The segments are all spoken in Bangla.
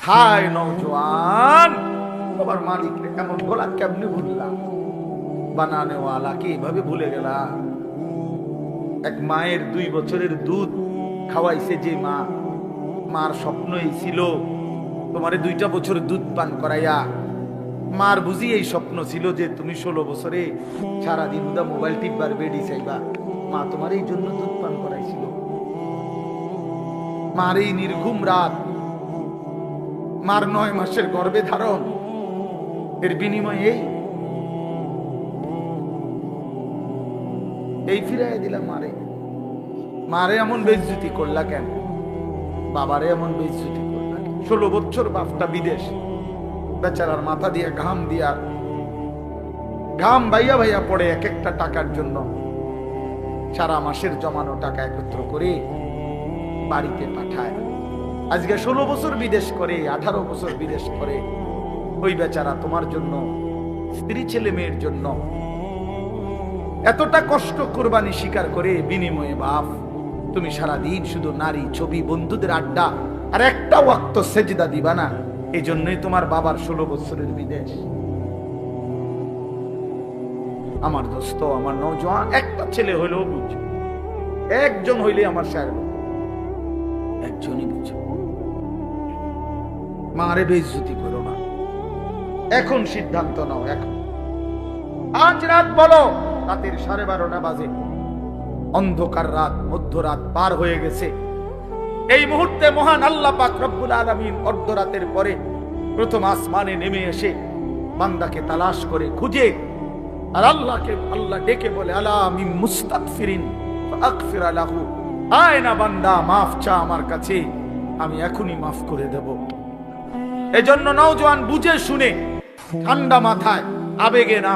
হায় নৌজওয়ান তোমার মালিক এমন বলা কেমনে ভুললাম বানানেওয়ালাকে এইভাবে ভুলে গেলা এক মায়ের দুই বছরের দুধ খাওয়াইছে যে মা। মার স্বপ্ন এই ছিল তোমারে দুইটা বছর দুধ পান করাইয়া। মার বুঝি এই স্বপ্ন ছিল যে তুমি ষোলো বছরে সারাদিন দা মোবাইল টিপবার বেডি চাইবা। মা তোমার এই জন্য দুধ পান করাইছিল। মার এই নির্ঘুম রাত মার নয় মাসের গর্বে ধারণ। এর বিনিময়ে এই এই ফিরাই দিলাম মারে। মারে এমন বেজ্জুতি করলা কেন? বাবারে এমন বেজ্জুতি করলা? ষোলো বছর বাপটা বিদেশ। বেচারার মাথা দিয়ে ঘাম দিয়া ঘাম ভাইয়া ভাইয়া পড়ে এক একটা টাকার জন্য। সারা মাসের জমানো টাকা একত্র করে বাড়িতে পাঠায়। আজকে ষোলো বছর বিদেশ করে, আঠারো বছর বিদেশ করে, ওই বেচারা তোমার জন্য, স্ত্রী ছেলে মেয়ের জন্য এতটা কষ্ট কোরবানি স্বীকার করে, বিনিময়ে বাপ, তুমি সারা দিন শুধু নারী, ছবি, বন্ধুদের আড্ডা আর একটা ওয়াক্ত সেজদা দিবা না। এই জন্যই তোমার বাবার ষোলো বছরের বিদেশ। আমার দোস্ত, আমার নৌজওয়ান, একটা ছেলে হইলেও বুঝ। একজন হইলে আমার স্যার। একজনই মারে করো না। এখন সিদ্ধান্ত নাও, এখন। আজ রাত বলো, রাতের সাড়ে বারোটা বাজে। অন্ধকার রাত, মধ্যরাত পার হয়ে গেছে। এই মুহূর্তে মহান আল্লাহ পাক রব্বুল আলামিন অর্ধরাতের পরে প্রথম আসমানে নেমে এসে বান্দাকে তালাশ করে খুঁজে আর আল্লাহকে, আল্লাহ ডেকে বলে, আলা আমি মুস্তাগফিরিন ফাগফির লাহু। আয় না বান্দা, মাফ চা আমার কাছে, আমি এখনই মাফ করে দেব। এজন্য নওজোয়ান বুঝে শুনে ঠান্ডা মাথায় আবেগে না,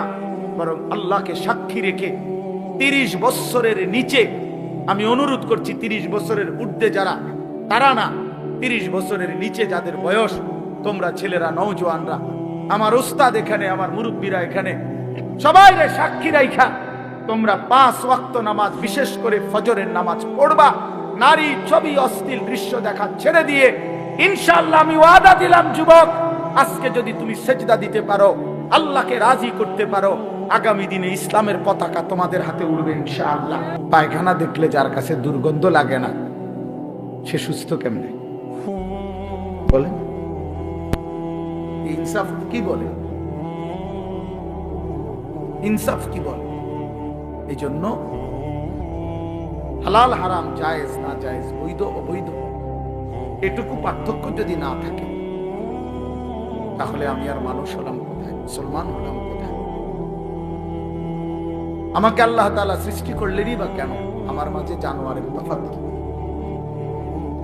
বরং আল্লাহকে সাক্ষী রেখে তিরিশ বৎসরের নিচে, আমি অনুরোধ করছি তিরিশ বছরের ঊর্ধ্বে যারা, তারা না, তিরিশ বছরের নিচে যাদের বয়স, তোমরা ছেলেরা, নওজোয়ানরা, আমার ওস্তাদ এখানে, আমার মুরব্বীরা এখানে, সবাই রে সাক্ষী রাইখা, তোমরা পাঁচ ওয়াক্ত নামাজ, বিশেষ করে ফজরের নামাজ পড়বা, নারী ছবি অশ্লীল দৃশ্য দেখা ছেড়ে দিয়ে ইনশাআল্লাহ আমি ওয়াদা দিলাম, যুবক, আজকে যদি তুমি সেজদা দিতে পারো, আল্লাহকে রাজি করতে পারো, আগামী দিনে ইসলামের পতাকা তোমাদের হাতে উড়বে ইনশাআল্লাহ। পায়খানা দেখলে যার কাছে দুর্গন্ধ লাগে না, সে সুস্থ কেমনে? বলে ইনসাফ কি বলে? ইনসাফ কি বলে? এই জন্য হালাল হারাম, জায়েজ না জায়েজ, বৈধ, অবৈধ। এটুকু পার্থক্য যদি না থাকে, তাহলে আমি আর মানুষ হলাম কোথায়? মুসলমান হলাম কোথায়? আমাকে আল্লাহ তাআলা সৃষ্টি করলেনই বা কেন? আমার মাঝে জানোয়ারের তফাৎ কি?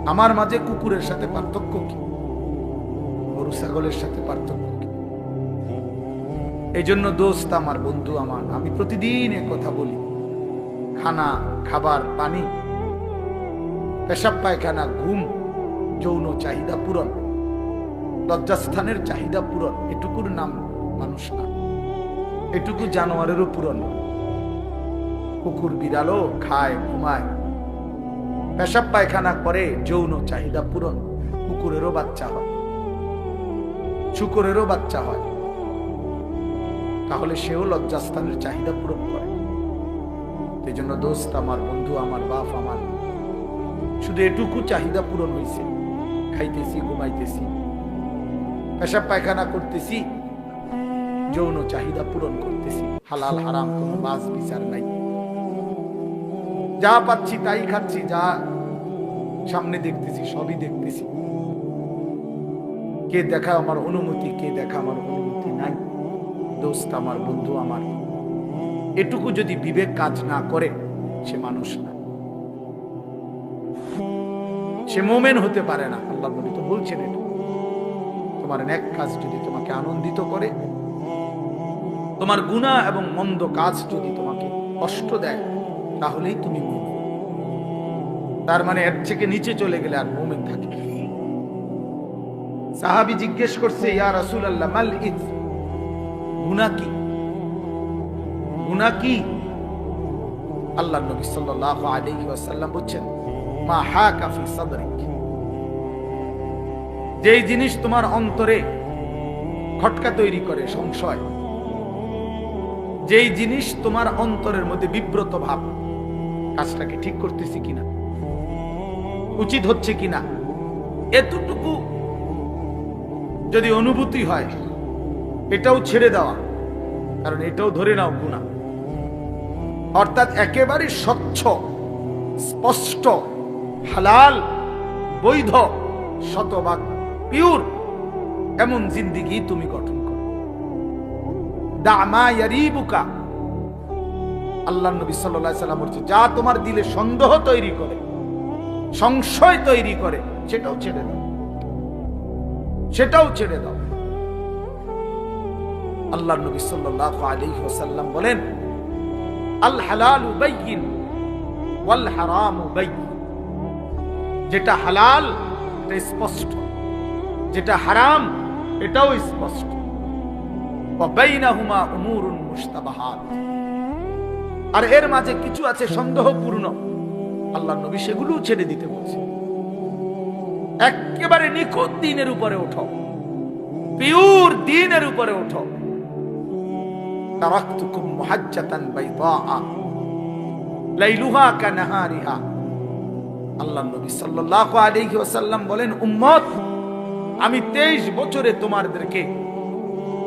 আমার মাঝে কুকুরের সাথে পার্থক্য কি? গরু, ছাগলের সাথে পার্থক্য কি? এই জন্য দোস্ত, আমার বন্ধু, আমার, আমি প্রতিদিন কথা বলি। খানা, খাবার, পানি, পেশাব পায়খানা, ঘুম যৌন চাহিদা পূরণ। লজ্জাস্থানের চাহিদা পূরণ। এটুকুর নাম মানুষ না। এটুকু জানোয়ারেরও পূরণ। কুকুর বিড়ালও খায়, ঘুমায়। পেশাব পায়খানা করে, যৌন চাহিদা পূরণ। কুকুরেরও বাচ্চা হয়। শুকুরেরও বাচ্চা হয়। তাহলে সেও লজ্জাস্থানের চাহিদা পূরণ করে। এই জন্য দোস্ত আমার, বন্ধু আমার, বাপ আমার, শুধু এটুকু চাহিদা পূরণ হয়েছে খাইতেছি, ঘুমাইতেছি। পেশাব পায়খানা করতেছি, যৌন চাহিদা পূরণ করতেছি। হালাল, হারাম কোনো বাস বিচার নাই। যা পাচ্ছি তাই খাচ্ছি, যা সামনে দেখতেছি, সবই দেখতেছি। কে দেখা আমার অনুমতি, কে দেখা আমার অনুমতি নাই। দোস্ত, আমার বন্ধু আমার। এটুকু যদি বিবেক কাজ না করে, সে মানুষ না। সে মোমেন হতে পারে না। আল্লাহ নবী তো বলছেন এটা। তোমার এক কাজ যদি তোমাকে আনন্দিত করে, তোমার গুণা এবং মন্দ কাজ যদি তোমাকে কষ্ট দেয়, তাহলেই তুমি মোমেন। তার মানে এর থেকে নিচে চলে গেলে আর মোমেন থাকে সাহাবি জিজ্ঞেস করছে, ইয়া রাসূল আল্লাহ মাল ইথ গুণা কি? গুণা কি? আল্লাহ নবী সাল্লাল্লাহু আলাইহি ওয়াসাল্লাম বলছেন সাদরিক। যেই জিনিস তোমার অন্তরে খটকা তৈরি করে, সংশয়, যেই জিনিস তোমার অন্তরের মধ্যে বিব্রত ভাব, কাজটাকে ঠিক করতেছি কিনা, উচিত হচ্ছে কিনা, এতটুকু যদি অনুভূতি হয়, এটাও ছেড়ে দেওয়া, কারণ এটাও ধরে নাও গুণা অর্থাৎ একেবারে স্বচ্ছ, স্পষ্ট হালাল, বৈধ, শতভাগ পিওর এমন জিন্দিগি তুমি গঠন করো। দামা ইয়ারিবুকা। আল্লাহ নবী সাল্লাল্লাহু সাল্লাম বলছে, যা তোমার দিলে সন্দেহ তৈরি করে, সংশয় তৈরি করে, সেটাও ছেড়ে দাও। সেটাও ছেড়ে দাও। আল্লাহ নবী সাল্লাল্লাহু আলাইহি ওয়াসাল্লাম বলেন আল হালালু ওয়াল হারামু বাইয়িন। যেটা হালাল, এটা স্পষ্ট। যেটা হারাম, এটাও স্পষ্ট। আর এর মাঝে কিছু আছে সন্দেহপূর্ণ। আল্লাহ নবী সেগুলো ছেড়ে দিতে বলছে একেবারে নিখুঁত দিনের উপরে ওঠো। পিওর দিনের উপরে ওঠো। তারাকতুকুম মুহাজ্জাতান বাইদাআ। লাইলুহা কানাহারিহা। আল্লাহ নবী সাল্লাল্লাহু আলাইহি ওয়াসাল্লাম বলেন, উম্মত, আমি 23 বছরে তোমাদেরকে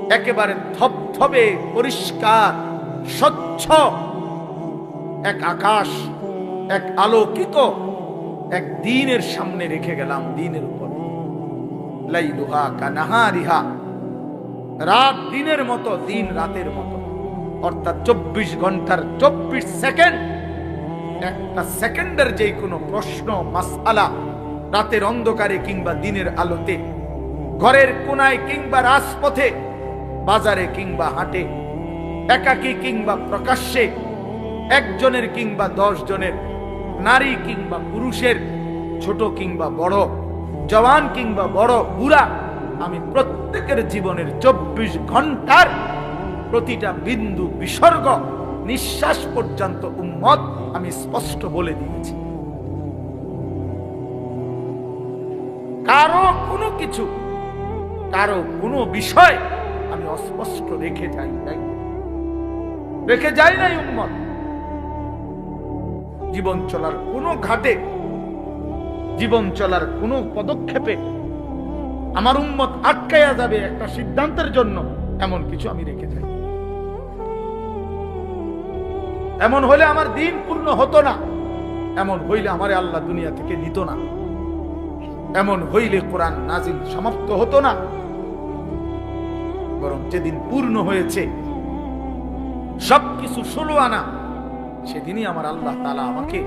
একেবারে ধবধবে পরিষ্কার, স্বচ্ছ, এক আকাশ, এক আলোকিত, এক দিনের সামনে রেখে গেলাম দিনের উপর। লাইলুহা কানাহারিহা, রাত দিনের মতো, দিন রাতের মতো। অর্থাৎ চব্বিশ ঘণ্টার চব্বিশ সেকেন্ড একটা সেকেন্ডের যে কোনো প্রশ্ন মাসালা রাতের অন্ধকারে কিংবা দিনের আলোতে, ঘরের কোনায় কিংবা রাজপথে, বাজারে কিংবা হাটে, একাকী কিংবা প্রকাশ্যে, একজনের কিংবা দশ জনের নারী কিংবা পুরুষের, ছোট কিংবা বড়, জওয়ান কিংবা বড়, বুড়া, আমি প্রত্যেকের জীবনের চব্বিশ ঘণ্টার প্রতিটা বিন্দু বিসর্গ নিঃশ্বাস পর্যন্ত উম্মত আমি স্পষ্ট বলে দিয়েছি। কারও কোনো কিছু, কারও কোনো বিষয় আমি অস্পষ্ট রেখে যাই নাই। রেখে যাই নাই উম্মত। জীবন চলার কোনো ঘাটে, জীবন চলার কোনো পদক্ষেপে আমার উম্মত আটকাইয়া যাবে একটা সিদ্ধান্তের জন্য, এমন কিছু আমি রেখে যাই এমন হলে আমার দিন পূর্ণ হতো না। এমন হইলে আমারে আল্লাহ দুনিয়া থেকে নিত না। এমন হইলে কোরআন নাজিল সমাপ্ত হতো না। বরং যেদিন পূর্ণ হয়েছে, সবকিছু ষোলো আনা, সেদিনই আমার আল্লাহ তালা আমাকে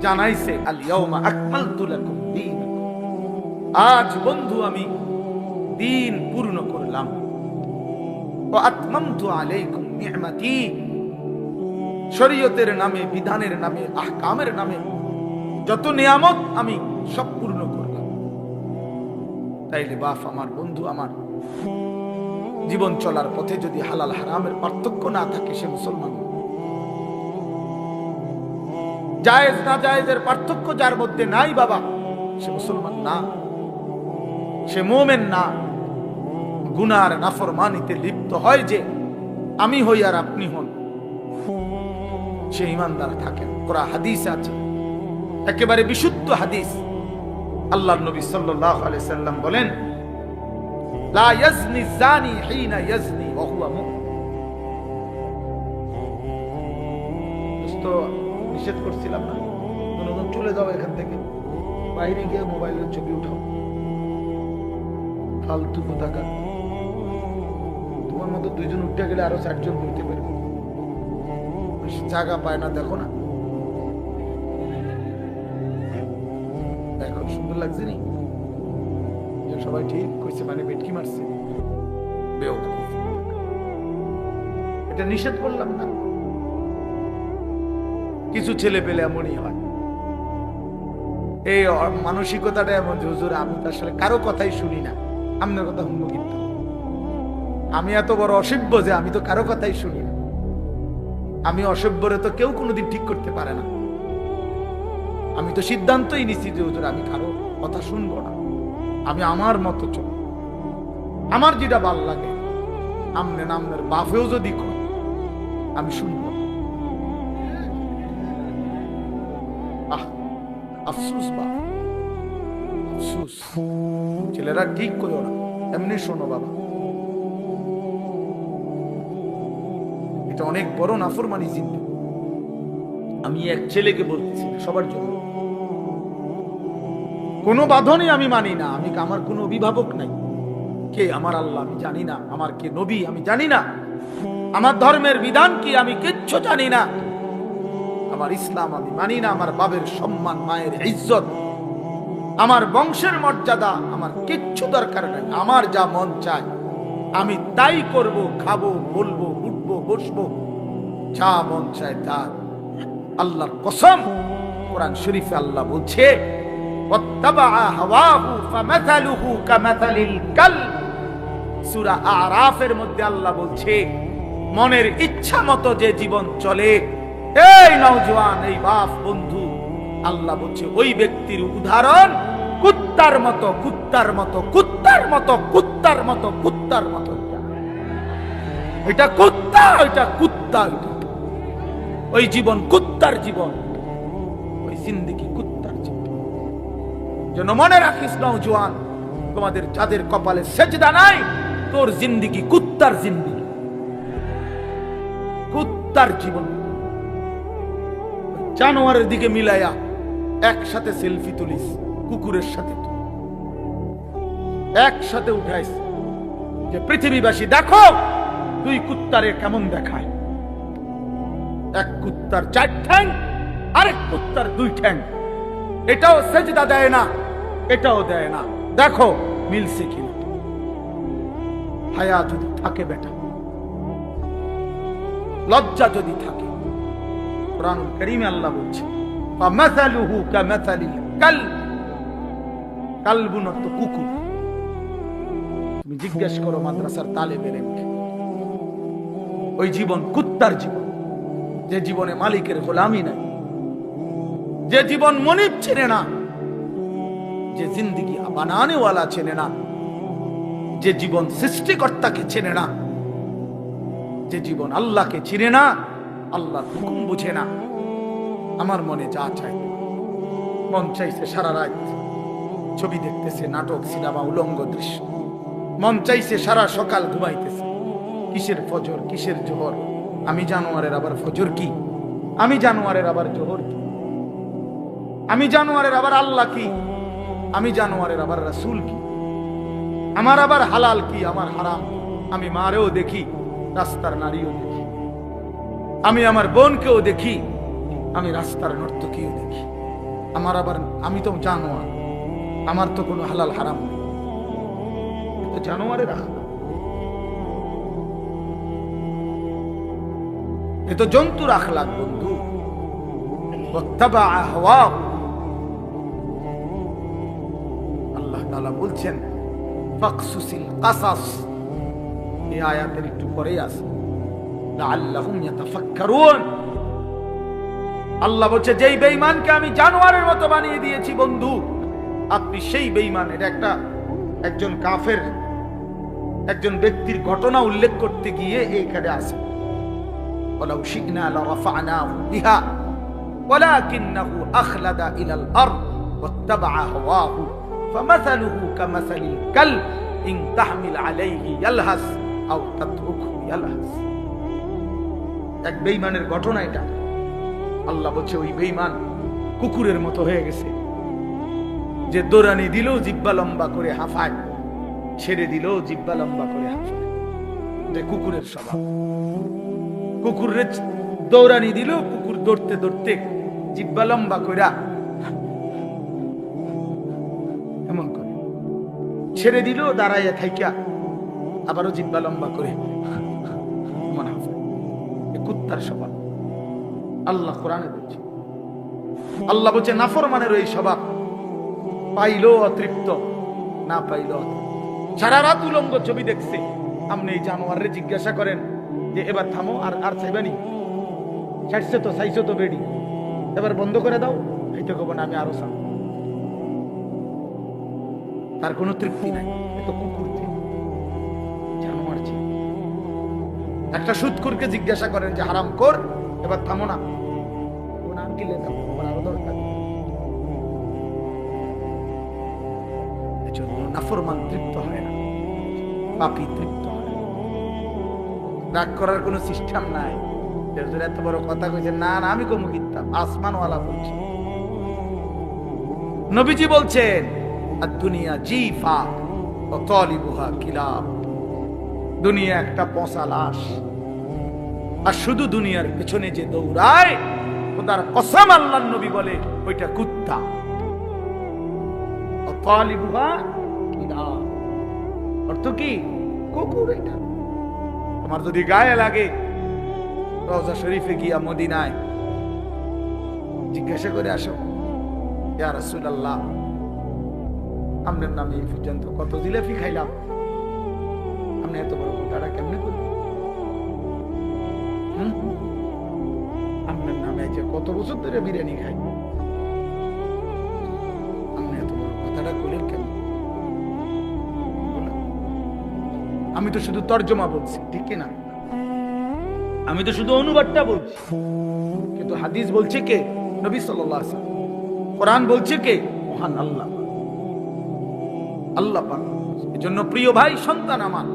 জানাইছে আজ বন্ধু আমি দিন পূর্ণ করলাম। ও আতমামতু আলাইকুম নি'মাতি। শরীয়তের নামে, বিধানের নামে, আহকামের নামে যত নিয়ামত আমি সব পূর্ণ করলাম। তাইলে বাপ আমার, বন্ধু আমার, জীবন চলার পথে যদি হালাল হারামের পার্থক্য না থাকে সে মুসলমান। জায়েজ না জায়েজের পার্থক্য যার মধ্যে নাই বাবা, সে মুসলমান না। সে মোমেন না। গুনার নাফরমানিতে লিপ্ত হয় যে, আমি হই আর আপনি হন। সে ইমানদার থাকেন কোরা হাদিস আছে। একেবারে বিশুদ্ধ হাদিস। আল্লাহ নবী সাল্লাল্লাহু আলাইহি সাল্লাম বলেন, লা ইয়াজনি জানি হিনা ইয়াজনি ওয়া হুয়া মুমিন। দোস্ত, নিষেধ করছিলাম না। চলে যাও এখান থেকে। বাইরে গিয়ে মোবাইলের ছবি উঠাও। ফালতু কোথাকার তোমার মতো দুইজন উঠতে গেলে আরও চারজন বইতে পারবে। জায়গা পায় না, দেখো না। সুন্দর লাগছে নি? সবাই ঠিক কইছে মানে বেটকি মারছে। এটা নিষেধ করলাম না। কিছু ছেলে পেলে এমনই হয়। এই মানসিকতাটা এমন হুজুর, আমি আসলে কারও কথাই শুনি না। আপনার কথা কিন্তু আমি এত বড় অসভ্য যে, আমি তো কারও কথাই শুনি না। আমি অসভ্যরে তো কেউ কোনোদিন ঠিক করতে পারে না। আমি তো সিদ্ধান্তই নিচ্ছি যে, হুজুর, আমি কারও কথা শুনব না। আমি আমার মতো চল আমার যেটা ভালো লাগে, আমনে নামনের বাফেও যদি কর, আমি শুনব ছেলেরা ঠিক করো না। এমনি শোনো বাবা। এটা অনেক বড় নাফরমানি জিন্দগি। আমি এক ছেলেকে বলতেছি না, সবার জন্য। কোনো বাঁধনই আমি মানি না। আমি আমার কোনো অভিভাবক নাই। কে আমার আল্লাহ আমি জানি না। আমার কে নবী আমি জানি না। আমার ধর্মের বিধান কি আমি কিচ্ছু জানি না। আমার ইসলাম আমি মানি না। আমার বাবের সম্মান মায়ের ইজ্জত। আমার বংশের মর্যাদা আমার কিচ্ছু দরকার নাই। আমার যা মন চায় আমি তাই করব খাব বলব বসবো। যা মন চায় তা। আল্লাহর কসম, কোরআন শরীফে আল্লাহ বলছে আরাফের মধ্যে আল্লাহ বলছে, মনের ইচ্ছা মতো যে জীবন চলে, এই নওজোয়ান এই বাপ বন্ধু। আল্লাহ বলছে, ওই ব্যক্তির উদাহরণ, কুত্তার মতো কুত্তার মতো কুত্তার মতো কুত্তার মতো কুত্তার মতো। এটা। কুত্তা এটা কুত্তা ওই জীবন কুত্তার জীবন, ওই জিন্দিগি কুত্তার জীবন। জন্য মনে রাখিস নওজোয়ান, তোমাদের যাদের কপালে সেজদা নাই, তোর জিন্দিগি কুত্তার জিন্দিগি। কুত্তার জীবন। জানোয়ারের দিকে মিলাইয়া একসাথে সেলফি তুলিস, কুকুরের সাথে একসাথে উঠাইস যে পৃথিবীবাসী, দেখো তুই কুত্তারে কেমন দেখায় এক কুত্তার চার ঠ্যাং আরেক কুত্তার দুই ঠ্যাং এটাও সেজদা দেয় না এটাও দেয় না দেখো মিলছে কিনা হায়া যদি থাকে বেটা লজ্জা যদি থাকে কোরআন করিমে আল্লাহ বলছে فَمَثَلُهُ كَمَثَلِ الْكَلْبِ কালবুন অর্থ কুকুর তুমি জিজ্ঞেস করো মাদ্রাসার তালেবের ওই জীবন, কুত্তার জীবন। যে জীবনে মালিকের গোলামি নাই। যে জীবন মনিব চেনে না। যে জিন্দিগি বানানেওয়ালা চেনে না। যে জীবন সৃষ্টিকর্তাকে চেনে না। যে জীবন আল্লাহকে চিনে না, আল্লাহর হুকুম বুঝে না। আমার মনে যা চাই মন চাইছে সারা রাত। ছবি দেখতেছে নাটক, সিনেমা, উলঙ্গ দৃশ্য। মন চাইছে সারা সকাল ঘুমাইতেছে। কিসের ফজর, কিসের জোহর? আমি জানোয়ারের আবার ফজর কি? আমি জানোয়ারের আবার জোহর কি? আমি জানোয়ারের আবার আল্লাহ কি? আমি জানোয়ারের আবার রাসূল কি? আমার আবার হালাল কি? আমার হারাম আমি মারেও দেখি, রাস্তার নারীও দেখি। আমি আমার বোনকেও দেখি, আমি রাস্তার নর্তকীও দেখি। আমার আবার, আমি তো জানোয়ার, আমার তো কোনো হালাল হারাম নেই। জানোয়ারের আখলাক এ তো জন্তুর আখলাক বন্ধু। আল্লাহ বলছেন একটু আল্লাহ বলছে, যেই বেঈমানকে আমি জানোয়ারের মতো বানিয়ে দিয়েছি, বন্ধু, আপনি সেই বেঈমান এটা একটা, একজন কাফের, একজন ব্যক্তির ঘটনা উল্লেখ করতে গিয়ে এইখানে আছে ولو شئنا لرفعناه بها ولكنه أخلد إلى الأرض واتبع هواه فمثله كمثل الكلب إن تحمل عليه يلهث أو تتركه يلهث এক বেইমানের ঘটনা এটা আল্লাহ বলছে ওই বেইমান কুকুরের মতো হয়ে গেছে যে দৌড়ানি দিল জিব্বা লম্বা করে হাফায় ছেড়ে দিল জিব্বা লম্বা করে হাফায় যে কুকুরের স্বভাব কুকুরের দৌড়ানি দিল, কুকুর দৌড়তে দৌড়তে জিব্বা লম্বা কইরা এমন করে ছেড়ে দিল, দাঁড়াইয়া থাইকা, আবারও জিব্বা লম্বা করে। হাফায় এ কুত্তার স্বভাব। আল্লাহ কোরআনে বলছে, আল্লাহ বলছে নাফরমানের এই স্বভাব। পাইলো অতৃপ্ত, না পাইলো সারা রাত উলঙ্গ ছবি দেখছে। আপনি এই জানোয়ারে জিজ্ঞাসা করেন যে এবার থামো আর আর চাইবানি। ছাড়ছে তো চাইছো তো বেডি। এবার বন্ধ করে দাও এইটা কব না আমি আরও চাম। তার কোনো তৃপ্তি নাই এ তো কুকুর একটা সুৎকুরকে জিজ্ঞাসা করেন যে, হারাম কর এবার থামো না। ও নাম তৃপ্ত হয় না, পাপি তৃপ্ত। রাগ করার কোনো সিস্টেম নাই। এত বড় কথা কইছে না না, আমি কমু আসমানওয়ালা বলছি। নবীজি বলছেন আর দুনিয়া জিফা ও তলিবুহা কিলাব। দুনিয়া একটা পচা লাশ। আর শুধু দুনিয়ার পেছনে যে দৌড়ায়, খোদার কসম আল্লাহ নবী বলে, ওইটা কুত্তা। ও তলিবুহা কিলাব। অর্থ কি? কুকুর এটা। তোমার যদি গায়ে লাগে, রওজা শরীফে গিয়া মদিনায় জিজ্ঞাসা করে আসো, ইয়া রাসূলুল্লাহ আপনার নামে এই পর্যন্ত কত জিলাপি খাইলাম? আপনি এত বড় কথাটা কেমনে হুম? আপনার নামে যে কত বছর ধরে বিরিয়ানি খাই। আপনি এত বড় কথাটা করলেন কেন? আমি তো শুধু তর্জমা বলছি, ঠিক কি না আমি তো শুধু অনুবাদটা বলছি। কিন্তু হাদিস বলছে কে? নবী ওয়াসাল্লাম। কোরআন বলছে কে? মহান আল্লাহ আল্লাহ পাক। এজন্য প্রিয় ভাই, সন্তান আমার।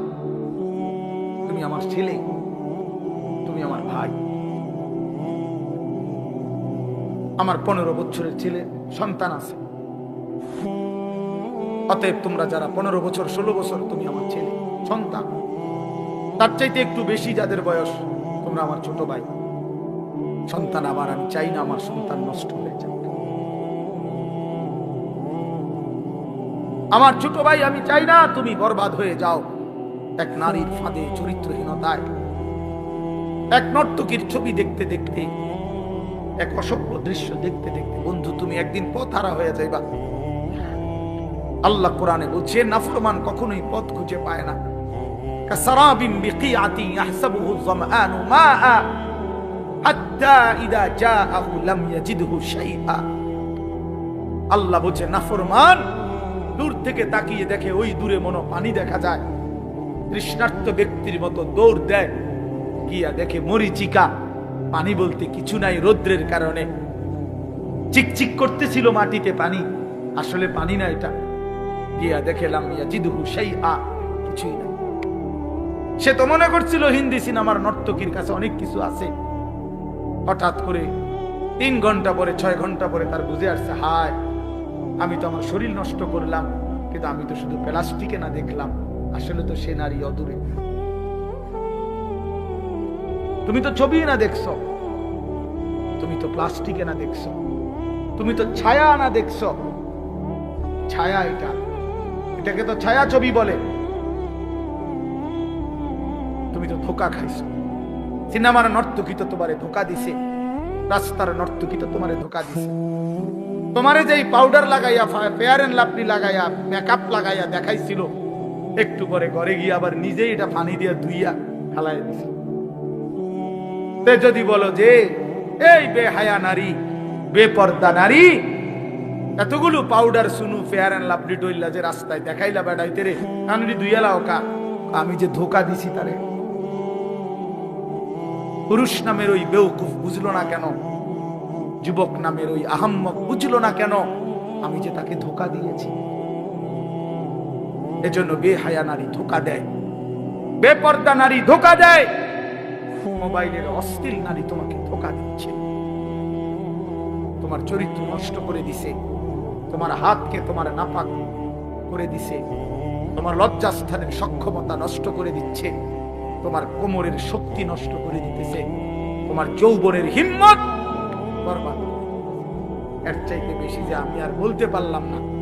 তুমি আমার ছেলে। তুমি আমার ভাই। আমার পনেরো বছরের ছেলে, সন্তান আছে। অতএব তোমরা যারা পনেরো বছর, ষোলো বছর, তুমি আমার ছেলে। সন্তান। তার চাইতে একটু বেশি যাদের বয়স, তোমরা আমার ছোট ভাই। সন্তান আবার আমি চাই না আমার সন্তান নষ্ট হয়ে যাক। আমার ছোট ভাই, আমি চাই না তুমি বরবাদ হয়ে যাও। এক নারীর ফাঁদে চরিত্রহীনতায়, এক নর্তকীর ছবি দেখতে দেখতে, এক অসভ্য দৃশ্য দেখতে দেখতে, বন্ধু, তুমি একদিন পথ হারা হয়ে যাইবা। আল্লাহ কোরআনে বলছে, নাফরমান কখনোই পথ খুঁজে পায় না। كسراب بقيعة يحسبه الظمآن ماء حتى إذا جاءه لم يجده شيئا আল্লাহ বলছে নাফরমান দূর থেকে তাকিয়ে দেখে ওই দূরে মনো পানি দেখা যায় তৃষ্ণার্ত ব্যক্তির মতো দৌড় দেয় গিয়া দেখে মরিচিকা পানি বলতে কিছু নাই রৌদ্রের কারণে চিকচিক করতেছিল মাটিতে পানি আসলে পানি না এটা গিয়া দেখেলাম ইয়াজিদহু সেই আ কিছুই না সে তো মনে করছিল হিন্দি সিনেমার নর্তকীর কাছে অনেক কিছু আছে। হঠাৎ করে তিন ঘণ্টা পরে, ছয় ঘণ্টা পরে তার বুঝে আসছে, হায়, আমি তো আমার শরীর নষ্ট করলাম, কিন্তু আমি তো শুধু প্লাস্টিকে না দেখলাম, আসলে তো সে নারী অদূরে। তুমি তো ছবি না দেখছ, তুমি তো প্লাস্টিকে না দেখছ, তুমি তো ছায়া না দেখছ। ছায়া এটা, এটাকে তো ছায়া ছবি বলে। তুমি তো ধোকা খাইছো। সিনেমার নর্তকী তো তোমারে ধোকা দিছে, রাস্তার নর্তকী তো তোমারে ধোকা দিছে। তোমারে যেই পাউডার লাগাইয়া ফেয়ার এন্ড লাভলি লাগাইয়া মেকআপ লাগাইয়া দেখাইছিল, একটু পরে ঘরে গিয়ে আবার নিজেই এটা পানি দিয়ে ধুইয়া ফালাই দিছে। তে যদি বলো যে, এই বেহায়া নারী, বেপর্দা নারী, এতগুলো powder Suno fair and lovely ডইলা যে রাস্তায় দেখাইলা বেড়াইতে রে কানড়ি দুইয়ালাও কা। আমি যে ধোকা দিছি তারে পুরুষ নামের ওই বেউকুফ বুঝলো না কেন? যুবক নামের ওই আহম্মক বুঝলো না কেন? আমি যে তাকে ধোকা দিয়েছি। এজন্য বেহায়া নারী ধোকা দেয়। বেপর্দা নারী ধোকা দেয়। মোবাইলের অস্থির নারী তোমাকে ধোকা দিচ্ছে। তোমার চরিত্র নষ্ট করে দিছে। তোমার হাতকে তোমার নাপাক করে দিছে। তোমার লজ্জাস্থানের সক্ষমতা নষ্ট করে দিচ্ছে। তোমার কোমরের শক্তি নষ্ট করে দিতেছে। তোমার যৌবনের হিম্মত বরবাদ এর চাইতে বেশি যে আমি আর বলতে পারলাম না।